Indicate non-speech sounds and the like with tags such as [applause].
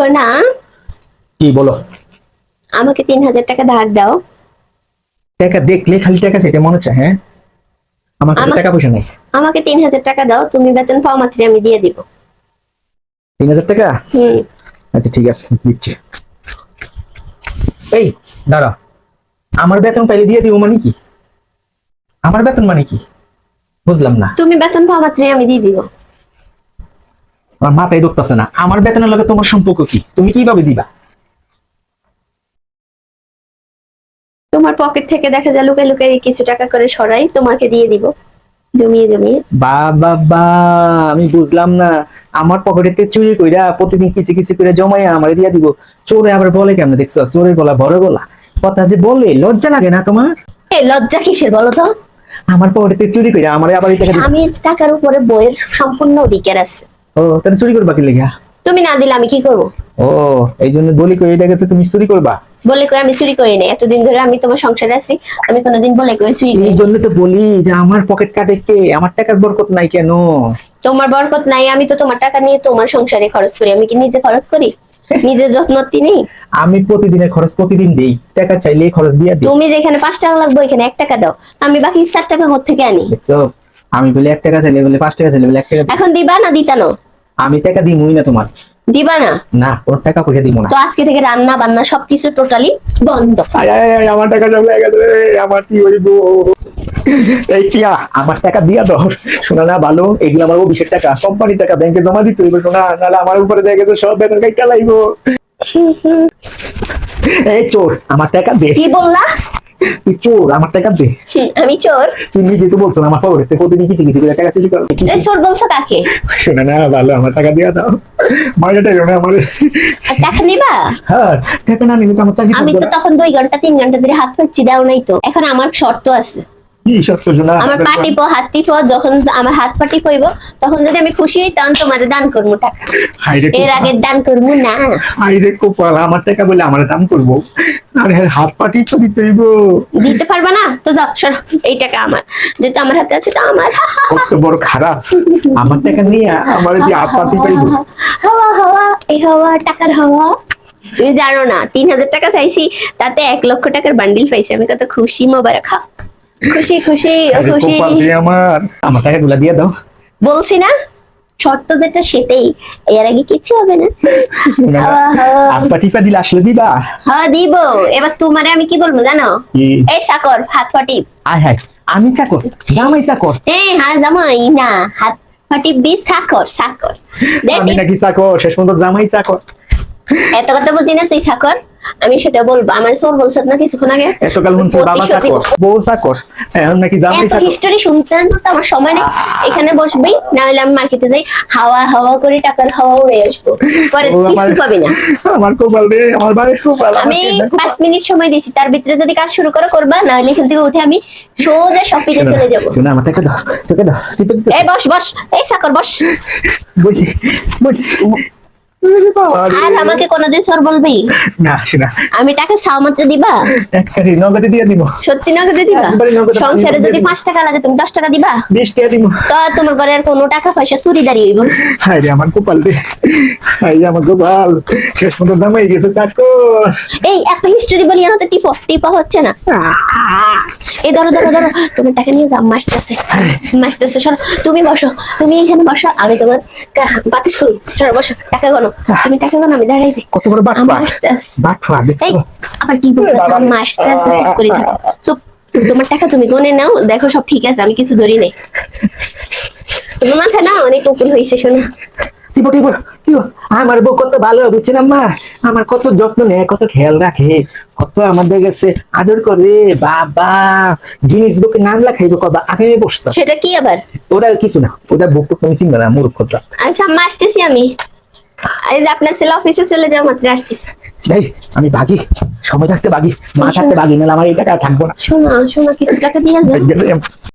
সোনা। কি বলো? আমাকে তিন হাজার টাকা ধার দাও। টাকা দেখলে খালি টাকা চাইতে মনে হচ্ছে হ্যাঁ? আমার কাছে টাকা পয়সা নেই। আমাকে তিন হাজার টাকা দাও তুমি বেতন পাও মাত্রই আমি দিয়ে দিব। তিন হাজার টাকা? হুম। আচ্ছা ঠিক আছে দিচ্ছি। এই দাঁড়া। আমার বেতন পাইলে দিয়ে দিব মানে কি? আমার বেতন মানে কি? বুঝলাম না। তুমি বেতন পাও মাত্রই আমি দিয়ে দিব। আমার মাথায় ধরতেছে না। আমার বেতনের লগে তোমার সম্পর্ক কি? তুমি কীভাবে দিবা? তোমার পকেট থেকে দেখা যায় লুকাই লুকাই কিছু টাকা করে সরাই তোমাকে দিয়ে দিব। জমিয়ে জমিয়ে। বা বাবা আমি বুঝলাম না। আমার পকেটেতে চুরি কইরা প্রতিদিন কিছু কিছু করে জমাইয়া আমার দিয়া দিব। চোরে আবার বলে কেমন দেখছ? চোরের গলা বড় গলা। কথা যে বলে লজ্জা লাগে না তোমার? এ লজ্জা কিসের বলো তো? আমার পকেটেতে চুরি কইরা আমার আবার টাকা। স্বামীর টাকার উপরে বইয়ের সম্পূর্ণ অধিকার আছে। ও তাহলে চুরি করবা কি তুমি না দিলে আমি কি করব? ও এই জন্য বলি কই এটা গেছে তুমি চুরি করবা? বলে কই আমি চুরি করি না এতদিন ধরে আমি তোমার সংসারে আছি আমি কোনোদিন বলে কই চুরি করি এই জন্য তো বলি যে আমার পকেট কাটে কে? আমার টাকার বরকত নাই কেন? তোমার বরকত নাই আমি তো তোমার টাকা নিয়ে তোমার সংসারে খরচ করি। আমি কি নিজে খরচ করি? নিজের যত্ন নেই আমি প্রতিদিনের খরচ প্রতিদিন দেই। টাকা চাইলে খরচ দিয়া দিই। তুমি যেখানে পাঁচ টাকা লাগবে এখানে এক টাকা দাও। আমি বাকি চার টাকা থেকে আনি? আমি বলি এক টাকা চাইলে বলে পাঁচ টাকা চাইলে বলে এক টাকা এখন দিবা না দিতা না? আমি টাকা দিই না তোমার। দিবা না? না ওর টাকা পয়সা দিব না। তো আজকে থেকে রান্না বান্না সবকিছু টোটালি বন্ধ। আয়, আয়, আমার টাকা সব লেগে গেছে আমার কি হইব? এই টিয়া আমার টাকা দিয়া দাও। শোনা না ভালো এগুলো আমার অফিসের টাকা কোম্পানির টাকা ব্যাংকে জমা দিতে হইব শোনা নাহলে আমার উপরে দিয়ে গেছে সব বেতন কাইটা লাইব। [laughs] এই চোর আমার টাকা দে। কি বললা? তুই চোর আমার টাকা দে। আমি চোর। তুই নিজে তো বলছো আমার খবর প্রতিদিন কিছু কিছু করে টাকা চুরি করো। চোর বলছো কাকে? শোনা না ভালো আমার টাকা দিয়া দাও। মাইনাটা না আমার। টাকা নিবা? হ্যাঁ টাকা না নিলে তো আমার চাকরি আমি তো তখন দুই ঘণ্টা তিন ঘণ্টা ধরে হাত পাচ্ছি দাও নাই তো। এখন আমার শর্ত আছে। আমার পা টিপো হাত টিপো যখন আমার হাত পা টিপইব তখন যদি আমি খুশি হই তখন তোমার দান করব টাকা। এর আগে দান করব না। আমার টাকা বলে আমার দাম করব? আরে হাত পাটি তো দিতে হইব। দিতে পারবা না? তো যাও এই টাকা আমার। আমার হাতে আছে তো আমার। কত বড় খারাপ। আমার টাকা নিয়ে আমার হাত পাটি পাইব হাওয়া হাওয়া এই হাওয়া টাকার হাওয়া। তুমি জানো না তিন হাজার টাকা চাইছি তাতে এক লক্ষ টাকার বান্ডিল পাইছি। আমি কত খুশি মোবারক। খা খুশি খুশি। ও খুশি আমার। আমার টাকা গুলা দিয়ে দাও। বলছি না? শর্ত যেটা সেটাই। এর আগে কিছু হবে না। হাওয়া হাওয়া হাত পাটি পা দিলে আসলে দিবা? হ্যাঁ দিব। এবার তোমারে আমি কি বলব জানো? এই সাকর হাত ফাটি আয় হায় আমি চাকর জামাই চাকর। এই হ্যাঁ জামাই না হাত ফাটি বি সাকর দেখ আমি নাকি চাকর শেষ পর্যন্ত জামাই চাকর। এত কথা বুঝি না তুই সাকর আমি সেটা বলব। আমার সোর বলছ না কিছুক্ষণ আগে এতকাল শুনছি বাবা চাকর বউ চাকর এখন নাকি এত চাকর। হিস্টোরি শুনতে না তো আমার সময় নেই। এখানে বসবি না হলে আমি মার্কেটে যাই হাওয়া হাওয়া করে টাকার হাওয়া উড়ে আসব। পরে কিছু পাবি না। আমার কোপাল রে আমার বাড়ির কোপাল আমার আমি কেন্দ্র কোপাল। পাঁচ মিনিট সময় দিয়েছি তার ভিতরে যদি কাজ শুরু করে করবা না হলে এখান থেকে উঠে আমি সোজা শপিং এ চলে যাব। শোনো, আমার টাকা দাও টাকা দাও এই বস বস এই সাকর বস। বসি বসি। আর। আমাকে কোনোদিন চোর বলবি? না আমি টাকা মাত্র দিবা? নগদে দিয়ে দিব। সত্যি নগদে দিবা? সংসারে যদি টাকা লাগে তুমি দশ টাকা দিবা? বিশ টাকা দিব। তো তোমার ঘরে আর কোনো টাকা পয়সা চুরি দাঁড়িয়ে হইব। হাই রে আমার গোপাল রে। হাই আমার গোপাল। শেষ মতো জামাই গেছে চাকর। এই এত হিস্টোরি বলি না তো টিপো টিপো হচ্ছে না। এই ধরো ধরো ধরো তোমার টাকা নিয়ে যাও মাসতেছে মাসতেছে সরো তুমি বসো তুমি এখানে বসো আমি তোমার বাতাস করি সরো বসো টাকা গনো তুমি টাকা গনো আমি দাঁড়াই যাই। কত বড় আমার আসতেছে দেখছ? আবার কি বলতেছে আমার মাসতে চুপ করে থাকো। চুপ তোমার টাকা তুমি গনে নাও দেখো সব ঠিক আছে আমি কিছু ধরি নাই। তোমার মাথা না অনেক উকুন হয়েছে শোনো। আমার বউ কত ভালো বুঝছেন আম্মা? আমার কত যত্ন নেয় কত খেয়াল রাখে কত আমাদের কাছে আদর করে। বাবা গিনিস বুকে নাম লেখাইবো কবা আগে আমি বসছো সেটা কি আবার? ওটা কিছু না ওটা বুক তো তুমি চিনবে না মূর্খতা। আচ্ছা আমি আসতেছি আমি। এই যে আপনার ছেলে অফিসে চলে যাও মাত্র আসতেছে। যাই আমি বাগি। সময় থাকতে বাগি। মা থাকতে বাগি নাহলে আমার এই টাকা থাকব না। শোনো শোনো কিছু টাকা দিয়ে যাও।